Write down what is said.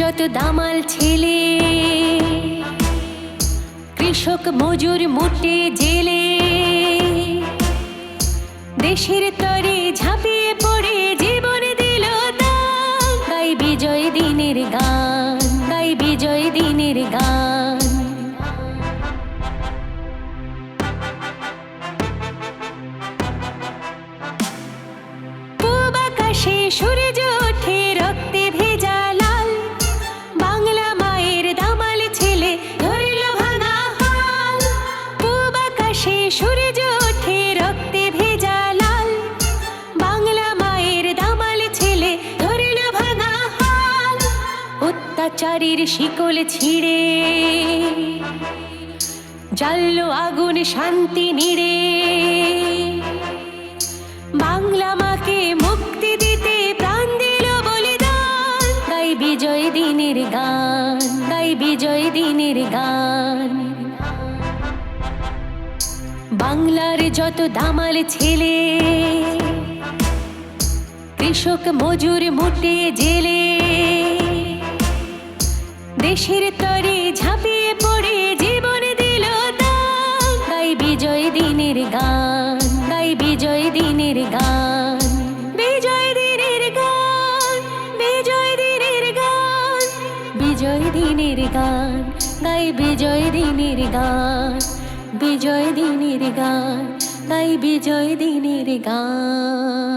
যত দামাল ছেলে, কৃষক মজুর মুটে জেলে, দেশের তরে ঝাঁপিয়ে পড়ে জীবন দিল গাই বিজয় দিনের গান, গাই বিজয় দিনের গান। সূর্য আকাশে সূর্য ওঠে রক্তে ভেজা লাল। বাংলা মায়ের দামাল ছেলে ধরল ভাঙা হাল। অত্যাচারীর শিকল ছিঁড়ে। জ্বাললো আগুন শান্তি নিড়ে। বাংলা মাকে মুক্তি দিতে প্রাণ দিল বলিদান। গাই বিজয় দিনের গান গাই বিজয় দিনের গান। বাংলার যত দামাল ছেলে, কৃষক মজুর মুটে জেলে, দেশের তরে ঝাঁপিয়ে পড়ে জীবন দিল গাই বিজয় দিনের গান গাই বিজয় দিনের গান, বিজয় দিনের গান, বিজয় দিনের গান, বিজয় দিনের গান গাই বিজয় দিনের গান। বিজয় দিনের গান তাই বিজয় দিনের গান।